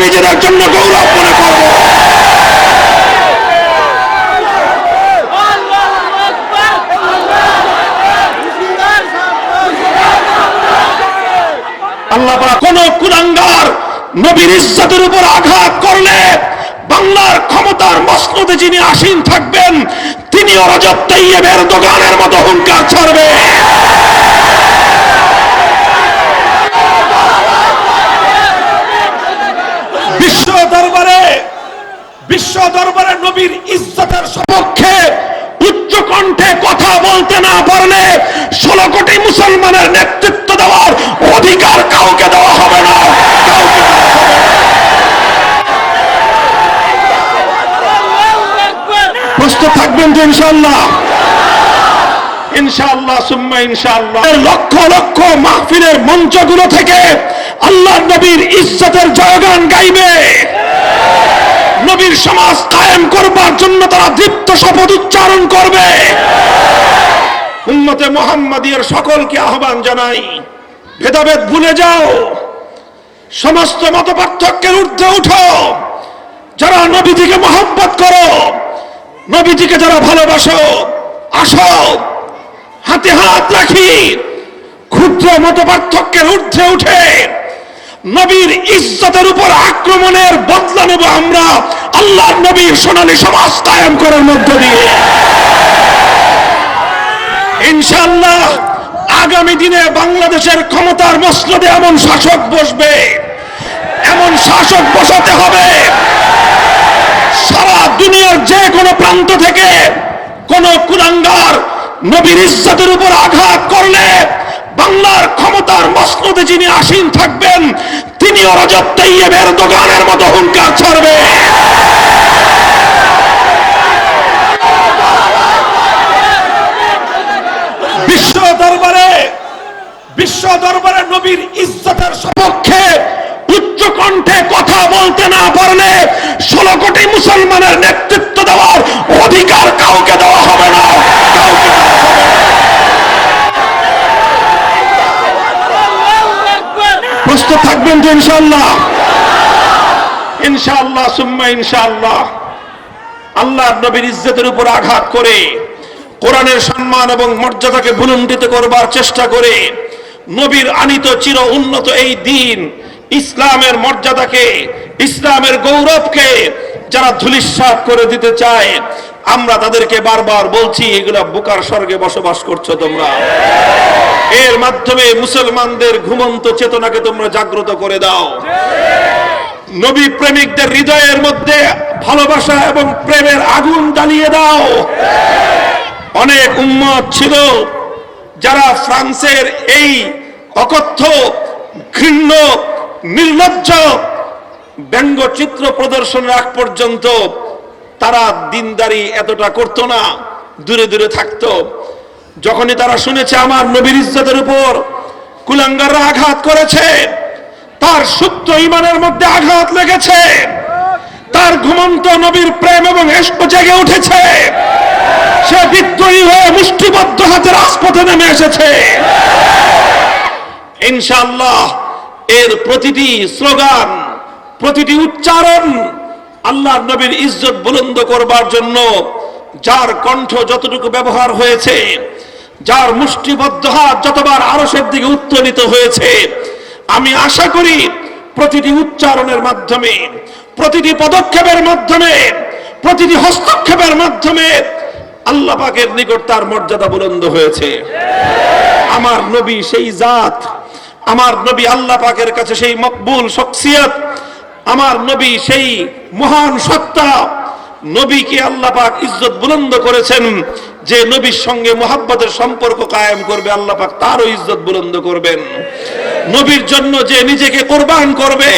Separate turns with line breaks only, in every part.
নিজেদের জন্য গৌরব মনে করব। আল্লাহ কোন উপর আঘাত করলে বাংলার ক্ষমতার মসনদে যিনি আসীন থাকবেন তিনি তাইয়েবের দোকানের মতো হুঙ্কার ছাড়বে বিশ্ব দরবারে বিশ্ব দরবারে নবীর ইজ্জতের সপক্ষে উচ্চ কণ্ঠে কথা বলতে না পারলে ষোলো কোটি মুসলমানের নেতৃত্ব দেওয়ার অধিকার কাউকে দেওয়া হবে না। প্রস্তুত থাকবেন তো ইনশাল্লাহ ইনশাআল্লাহ, সুম্মা ইনশাআল্লাহ। লক্ষ লক্ষ মাহফিলের মঞ্চগুলো থেকে আল্লাহ নবীর ইজ্জতের জয়গান গাইবে। নবীর সমাজ কায়েম করবার জন্য তারা দীপ্ত শপথ উচ্চারণ করবে। উম্মতে মোহাম্মদীর সকলকে আহ্বান জানাই, ভেদাভেদ ভুলে যাও, সমস্ত মত পার্থক্যের ঊর্ধ্বে উঠো, যারা নবীজিকে মহব্বত করো, নবীজিকে যারা ভালোবাসো, আসো, হাতে হাত রাখি, ক্ষুদ্র মত পার্থক্যের ঊর্ধ্বে উঠে। নবীর ইজ্জতের উপর আক্রমণের বদলা নেব আমরা। আল্লাহ নবীর সোনালী সমাজ কায়েম করার মধ্য দিয়ে। ইনশাল্লাহ আগামী দিনে বাংলাদেশের ক্ষমতার মসনদে এমন শাসক বসবে, এমন শাসক বসাতে হবে। সারা দুনিয়ার যে কোনো প্রান্ত থেকে কোন কুলাঙ্গার নবীর ইজ্জতের উপর আঘাত করলে বাংলার ক্ষমতার মসনদে যিনি আসীন থাকবেন তিনি রজব তাইয়েবের দোকানের মতো হুঙ্কার ছাড়বে বিশ্ব দরবারে বিশ্ব দরবারে নবীর ইজ্জতের সপক্ষে উচ্চ কণ্ঠে কথা বলতে না পারলে ষোলো কোটি মুসলমানের নেতৃত্ব দেওয়ার অধিকার কাউকে দেওয়া হবে না, কাউকে দেওয়া হবে না। প্রস্তুত থাকবেন তো ইনশাল্লাহ ইনশাআল্লাহ, সুম্মা ইনশাআল্লাহ। আল্লাহ নবীর ইজ্জতের উপর আঘাত করে, কোরআনের সম্মান এবং মর্যাদাকে ভুলুণ্ঠিত করবার চেষ্টা করে, নবীর আনিত চির উন্নত এই দিন ইসলামের মর্যাদাকে, ইসলামের গৌরবকে যারা ধুলিস্বাত করে দিতে চায় আমরা তাদেরকে বারবার বলছি, এগুলা বোকার স্বর্গে বসবাস করছ তোমরা। এর মাধ্যমে মুসলমানদের ঘুমন্ত চেতনাকে তোমরা জাগ্রত করে দাও। নবী প্রেমিকদের হৃদয়ের মধ্যে ভালোবাসা এবং প্রেমের আগুন জ্বালিয়ে দাও। অনেক উম্মত ছিল যারা ফ্রান্সের এই অকথ্য, ঘৃণ্য, নির্লজ্জ ব্যঙ্গচিত্র প্রদর্শনের আগ পর্যন্ত তারা দিনদারি এতটা করতো না, দূরে দূরে থাকতো। যখনই তারা শুনেছে আমার নবীর ইজ্জতের উপর কুলাঙ্গাররা আঘাত করেছে, তার সুপ্ত ইমানের মধ্যে আঘাত লেগেছে, তার ঘুমন্ত নবীর প্রেম এবং এস্ক জেগে উঠেছে। সে বিদ্রোহী হয়ে মুষ্টিবদ্ধ হাতে রাজপথে নেমে এসেছে। ইনশাআল্লাহ এর প্রতিটি স্লোগান, প্রতিটি উচ্চারণ আল্লাহ নবীর ইজ্জত বুলন্দ করবার জন্য যার কণ্ঠ যতটুকু ব্যবহার হয়েছে, যার মুষ্টিবদ্ধ হাত যতবার আরসের দিকে উত্তোলিত হয়েছে, আমি আশা করি প্রতিটি উচ্চারণের মাধ্যমে, প্রতিটি পদক্ষেপের মাধ্যমে, প্রতিটি হস্তক্ষেপের মাধ্যমে আল্লাহ পাকের নিকট তার মর্যাদা বুলন্দ হয়েছে। আমার নবী সেই জাত, আমার নবী আল্লাহ পাকের কাছে সেই মকবুল শখসিয়ত আমার নবী সেই মহান সত্তা। নবীকে আল্লাহ পাক ইজ্জত বুলন্দ করেছেন যে নবীর সঙ্গে মোহাব্বতের সম্পর্ক কায়েম করবে, আল্লাহ পাক তারও ইজ্জত বুলন্দ করবেন। নবীর জন্য যে নিজেকে কোরবান করবে,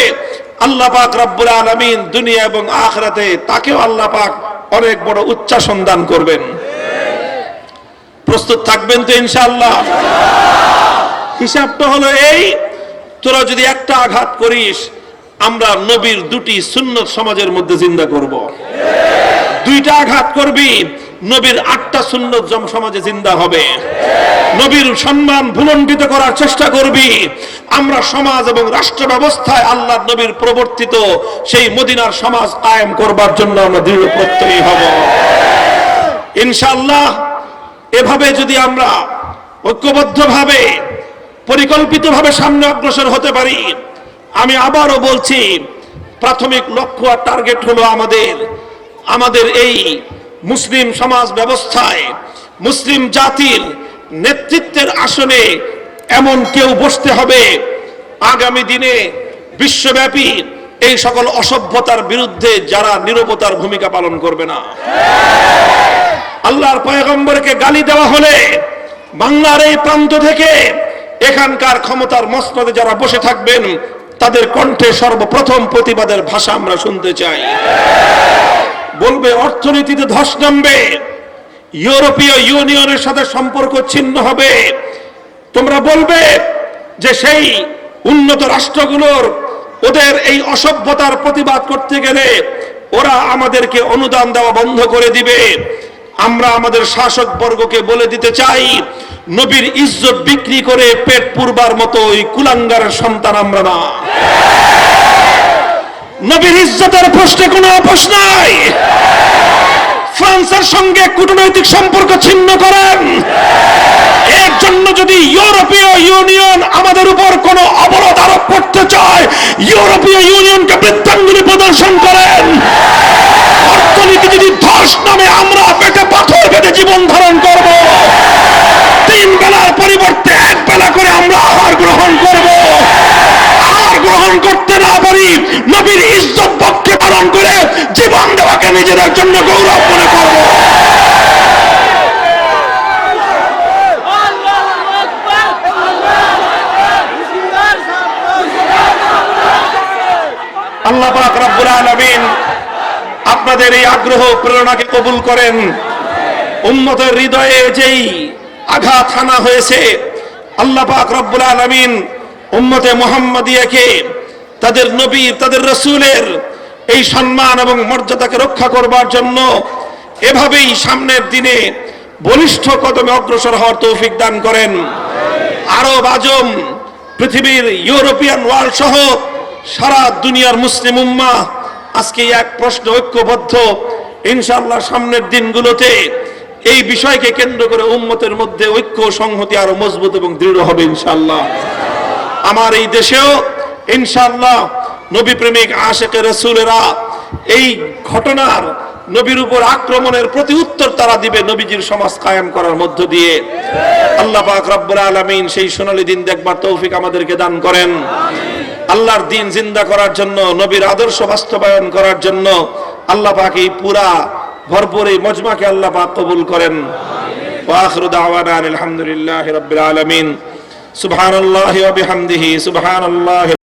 আল্লাহ পাক রব্বুল আলামিন দুনিয়া এবং আখরাতে তাকেও আল্লাহ পাক অনেক বড় উচ্চাসন দান করবেন। প্রস্তুত থাকবেন তো ইনশাআল্লাহ? হিসাবটা হলো এই, তোরা যদি একটা আঘাত করিস আমরা নবীর দুটি সুন্নত সমাজের মধ্যে জিন্দা করব। দুইটা আঘাত করবি, নবীর আটটা সুন্নত জম সমাজে জিন্দা হবে। নবীর সম্মান ভুলণ্ডিত করার চেষ্টা করবি। আমরা সমাজ এবং রাষ্ট্র ব্যবস্থায় আল্লাহ নবীর প্রবর্তিত সেই মদিনার সমাজ কায়েম করবার জন্য আমরা দৃঢ় প্রত্যয়ী হব। ইনশাআল্লাহ, এভাবে যদি আমরা ঐক্যবদ্ধভাবে, পরিকল্পিতভাবে সামনে অগ্রসর হতে পারি আমি আবারও বলছি, প্রাথমিক লক্ষ্য আর টার্গেট হলো আমাদের আমাদের এই মুসলিম সমাজ ব্যবস্থায়, মুসলিম জাতির নেতৃত্বের আসনে এমন কেউ বসতে হবে। আগামী দিনে বিশ্বব্যাপী এই সকল অসভ্যতার বিরুদ্ধে যারা নিরবতার ভূমিকা পালন করবে না। আল্লাহর পয়গম্বরকে গালি দেওয়া হলে বাংলার এই প্রান্ত থেকে এখানকার ক্ষমতার মসনদে যারা বসে থাকবেন তাদের কণ্ঠে সর্বপ্রথম প্রতিবাদের ভাষা আমরা শুনতে চাই। বলবে, অর্থনীতিতে ধস নামবে, ইউরোপীয় ইউনিয়নের সাথে সম্পর্ক ছিন্ন হবে। তোমরা বলবে যে সেই উন্নত রাষ্ট্রগুলোর ওদের এই অসভ্যতার প্রতিবাদ করতে গেলে ওরা আমাদেরকে অনুদান দেওয়া বন্ধ করে দিবে। আমরা আমাদের শাসক বর্গকে বলে দিতে চাই নবীর ইজ্জত বিক্রি করে পেট পুরবার মতো ওই কুলাঙ্গারের সন্তান আমরা না। নবীর ইজ্জতের প্রশ্নে কোনো আপোষ নাই। ফ্রান্সের সঙ্গে কূটনৈতিক সম্পর্ক ছিন্ন করেন। এর জন্য যদি ইউরোপীয় ইউনিয়ন আমাদের উপর কোনো অবরোধ আরোপ করতে চায়, ইউরোপীয় ইউনিয়নকে বৃত্তাঙ্গুলি প্রদর্শন করেন। অর্থনীতি যদি ধস নামে আমরা পেটে পাথর বেঁধে জীবন ধারণ করব তিন বেলার পরিবর্তে এক বেলা করে আমরা আহার গ্রহণ করব আহার গ্রহণ করতে না পারি নবীর ইজ্জত পক্ষে পালন করে জীবন দেওয়াকে নিজেদের জন্য গৌরব মনে করব। আল্লাহ পাক আপনাদের এই আগ্রহ প্রেরণাকে কবুল করেন। উম্মতের হৃদয়ে যেই আঘাত হানা হয়েছে, আল্লাহ পাক রব্বুল আলামিন উম্মতে মুহাম্মাদিয়াকে তাদের নবী, তাদের রসুলের এই সম্মান এবং মর্যাদাকে রক্ষা করবার জন্য এভাবেই সামনের দিনে বলিষ্ঠ কদমে অগ্রসর হওয়ার তৌফিক দান করেন। আরব আজম, পৃথিবীর ইউরোপিয়ান ওয়ার্ল্ড সহ সারা দুনিয়ার মুসলিম উম্মা আজকে এক প্রশ্ন ঐক্যবদ্ধ। ইনশাল্লাহ সামনের দিনগুলোতে এই বিষয়কে কেন্দ্র করে উম্মতের মধ্যে ঐক্য সংহতি আরও মজবুত এবং দৃঢ় হবে ইনশাল্লাহ আমার এই দেশেও ইনশাআল্লাহ নবী প্রেমিক আশেকে রসুলেরা এই ঘটনার নবীর উপর আক্রমণের প্রতি উত্তর তারা দিবে নবীজির সমাজ কায়েম করার মধ্য দিয়ে। আল্লাহ পাক রব্বুল আলামিন সেই সোনালী দিন দেখবার তৌফিক আমাদেরকে দান করেন। আল্লাহর দিন জিন্দা করার জন্য, নবীর আদর্শ বাস্তবায়ন করার জন্য আল্লাহ পাক এই পুরা ভরপুর এই মজমাকে আল্লাহ পাক কবুল করেন। ওয়াখিরু দাওয়ানা আলহামদুলিল্লাহি রাব্বিল আলামিন। সুবহানাল্লাহি ওয়া বিহামদিহি, সুবহানাল্লাহি